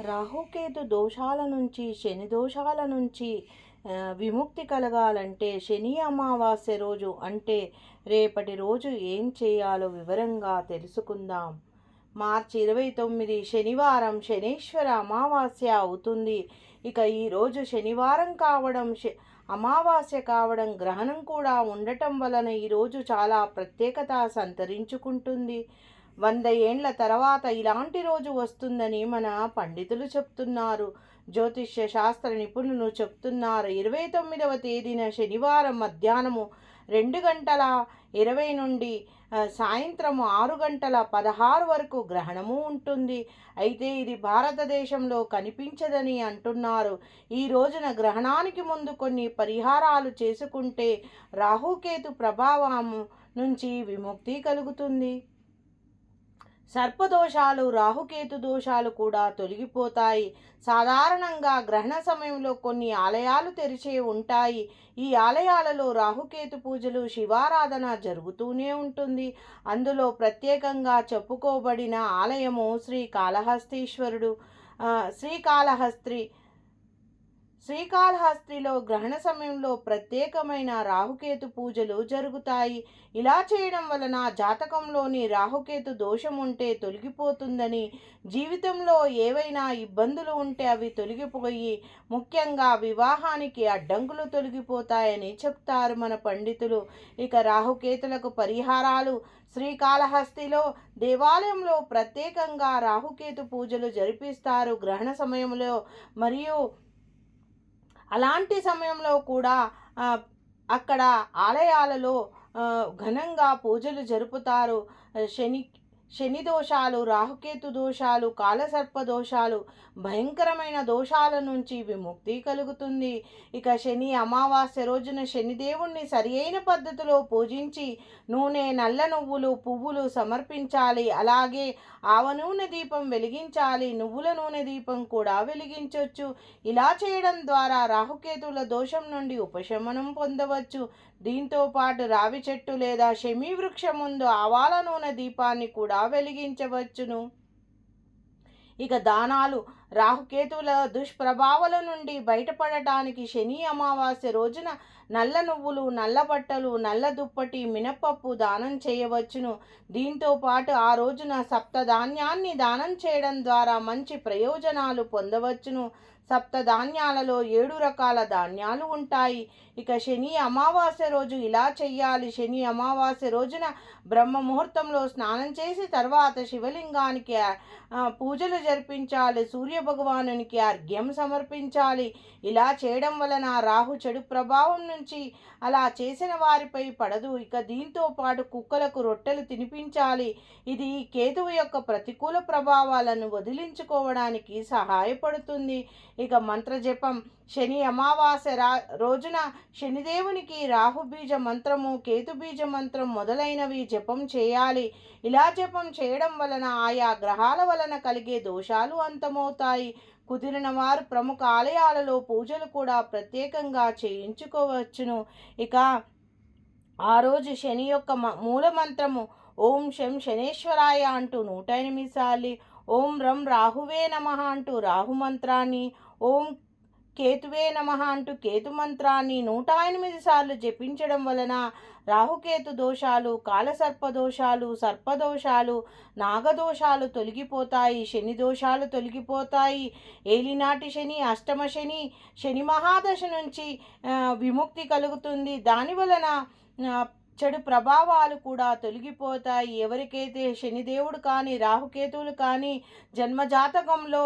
రాహుకేతు దోషాల నుంచి శని దోషాల నుంచి విముక్తి కలగాలంటే శని అమావాస్య రోజు అంటే రేపటి రోజు ఏం చేయాలో వివరంగా తెలుసుకుందాం. మార్చి ఇరవై తొమ్మిది శనివారం శనీశ్వర అమావాస్య అవుతుంది. ఇక ఈరోజు శనివారం కావడం శ- అమావాస్య కావడం గ్రహణం కూడా ఉండటం వలన ఈరోజు చాలా ప్రత్యేకత సంతరించుకుంటుంది. వంద ఏండ్ల తర్వాత ఇలాంటి రోజు వస్తుందని మన పండితులు చెప్తున్నారు. జ్యోతిష్య శాస్త్ర నిపుణులు చెప్తున్నారు. ఇరవై తొమ్మిదవ తేదీన శనివారం మధ్యాహ్నము రెండు గంటల ఇరవై నుండి సాయంత్రం ఆరు గంటల పదహారు వరకు గ్రహణము ఉంటుంది. అయితే ఇది భారతదేశంలో కనిపించదని అంటున్నారు. ఈ రోజున గ్రహణానికి ముందు కొన్ని పరిహారాలు చేసుకుంటే రాహుకేతు ప్రభావం నుంచి విముక్తి కలుగుతుంది. సర్పదోషాలు రాహుకేతు దోషాలు కూడా తొలగిపోతాయి. సాధారణంగా గ్రహణ సమయంలో కొన్ని ఆలయాలు తెరిచే ఉంటాయి. ఈ ఆలయాలలో రాహుకేతు పూజలు శివారాధన జరుగుతూనే ఉంటుంది. అందులో ప్రత్యేకంగా చెప్పుకోబడిన ఆలయము శ్రీ కాళహస్తీశ్వరుడు శ్రీకాళహస్త్రి శ్రీకాళహస్తిలో గ్రహణ సమయంలో ప్రత్యేకమైన రాహుకేతు పూజలు జరుగుతాయి. ఇలా చేయడం వలన జాతకంలోని రాహుకేతు దోషం ఉంటే తొలగిపోతుందని జీవితంలో ఏవైనా ఇబ్బందులు ఉంటే అవి తొలగిపోయి ముఖ్యంగా వివాహానికి అడ్డంకులు తొలగిపోతాయని చెప్తారు మన పండితులు. ఇక రాహుకేతులకు పరిహారాలు శ్రీకాళహస్తిలో దేవాలయంలో ప్రత్యేకంగా రాహుకేతు పూజలు జరిపిస్తారు గ్రహణ సమయంలో. మరియు అలాంటి సమయంలో కూడా అక్కడ ఆలయాలలో ఘనంగా పూజలు జరుపుతారు శని శని దోషాలు రాహుకేతు దోషాలు కాలసర్ప దోషాలు భయంకరమైన దోషాల నుంచి విముక్తి కలుగుతుంది. ఇక శని అమావాస్య రోజున శనిదేవుణ్ణి సరి అయిన పద్ధతిలో పూజించి నూనె నల్ల నువ్వులు పువ్వులు సమర్పించాలి. అలాగే ఆవ నూనె దీపం వెలిగించాలి. నువ్వుల నూనె దీపం కూడా వెలిగించవచ్చు ఇలా చేయడం ద్వారా రాహుకేతుల దోషం నుండి ఉపశమనం పొందవచ్చు. దీంతో పాటు రావి చెట్టు లేదా శమీ వృక్షం ముందు ఆవాల నూనె దీపాన్ని కూడా వెలిగించవచ్చును? ఇక దానాలు రాహుకేతువుల దుష్ప్రభావాల నుండి బయటపడటానికి శని అమావాస్య రోజున నల్ల నువ్వులు నల్ల బట్టలు నల్ల దుప్పటి మినపప్పు దానం చేయవచ్చును. దీంతో పాటు ఆ రోజున సప్తధాన్యాన్ని దానం చేయడం ద్వారా మంచి ప్రయోజనాలు పొందవచ్చును. సప్త ధాన్యాలలో ఏడు రకాల ధాన్యాలు ఉంటాయి. ఇక శని అమావాస్య రోజు ఇలా చెయ్యాలి. శని అమావాస్య రోజున బ్రహ్మ ముహూర్తంలో స్నానం చేసి తర్వాత శివలింగానికి పూజలు జరిపించాలి. సూర్య భగవానునికి అర్ఘ్యం సమర్పించాలి. ఇలా చేయడం వలన రాహు చెడు ప్రభావం నుంచి అలా చేసిన వారిపై పడదు. ఇక దీంతో పాటు కుక్కలకు రొట్టెలు తినిపించాలి. ఇది కేతువు యొక్క ప్రతికూల ప్రభావాలను వదిలించుకోవడానికి సహాయపడుతుంది. ఇక మంత్రజపం. శని అమావాస్య రా రోజున శనిదేవునికి రాహుబీజ మంత్రము కేతుబీజ మంత్రం మొదలైనవి జపం చేయాలి. ఇలా జపం చేయడం వలన ఆయా గ్రహాల వలన కలిగే దోషాలు అంతమవుతాయి. కుదిరిన వారు ప్రముఖ ఆలయాలలో పూజలు కూడా ప్రత్యేకంగా చేయించుకోవచ్చును. ఇక ఆ రోజు శని యొక్క మూల మంత్రము ఓం శం శనేశ్వరాయ అంటూ నూట ఎనిమిది సార్లు ఓం రం రాహువే నమ అంటూ రాహు మంత్రాన్ని ఓం కేతువే నమ అంటూ కేతు మంత్రాన్ని నూట ఎనిమిది సార్లు జపించడం వలన రాహుకేతు దోషాలు కాలసర్ప దోషాలు సర్పదోషాలు నాగదోషాలు తొలగిపోతాయి శని దోషాలు తొలగిపోతాయి. ఏలినాటి శని అష్టమ శని శని మహాదశ నుంచి విముక్తి కలుగుతుంది. దాని వలన చెడు ప్రభావాలు కూడా తొలగిపోతాయి. ఎవరికైతే శనిదేవుడు కానీ రాహుకేతువులు కానీ జన్మజాతకంలో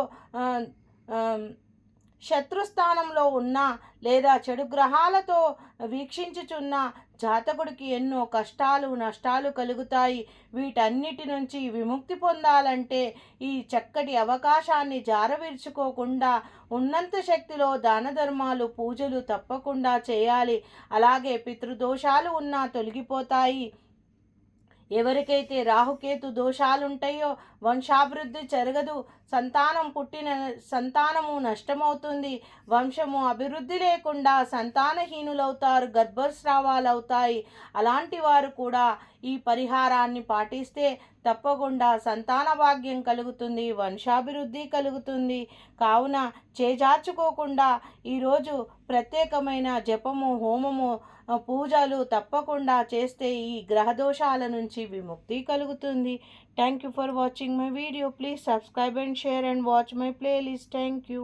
శత్రుస్థానంలో ఉన్న లేదా చెడు గ్రహాలతో వీక్షించుచున్న జాతకుడికి ఎన్నో కష్టాలు నష్టాలు కలుగుతాయి. వీటన్నిటి నుంచి విముక్తి పొందాలంటే ఈ చక్కటి అవకాశాన్ని జారవిర్చుకోకుండా ఉన్నంత శక్తిలో దాన ధర్మాలు పూజలు తప్పకుండా చేయాలి. అలాగే పితృదోషాలు ఉన్నా తొలగిపోతాయి. ఎవరికైతే రాహుకేతు దోషాలుంటాయో వంశాభివృద్ధి జరగదు. సంతానం పుట్టిన సంతానము నష్టమవుతుంది. వంశము అభివృద్ధి లేకుండా సంతానహీనులవుతారు గర్భస్రావాలు అవుతాయి అలాంటి వారు కూడా ఈ పరిహారాన్ని పాటిస్తే తప్పకుండా సంతాన భాగ్యం కలుగుతుంది వంశాభివృద్ధి కలుగుతుంది. కావున చేజార్చుకోకుండా ఈరోజు ప్రత్యేకమైన జపము హోమము పూజలు తప్పకుండా చేస్తే ఈ గ్రహదోషాల నుంచి విముక్తి కలుగుతుంది. Thank you for watching my video please subscribe and share and watch my playlist thank you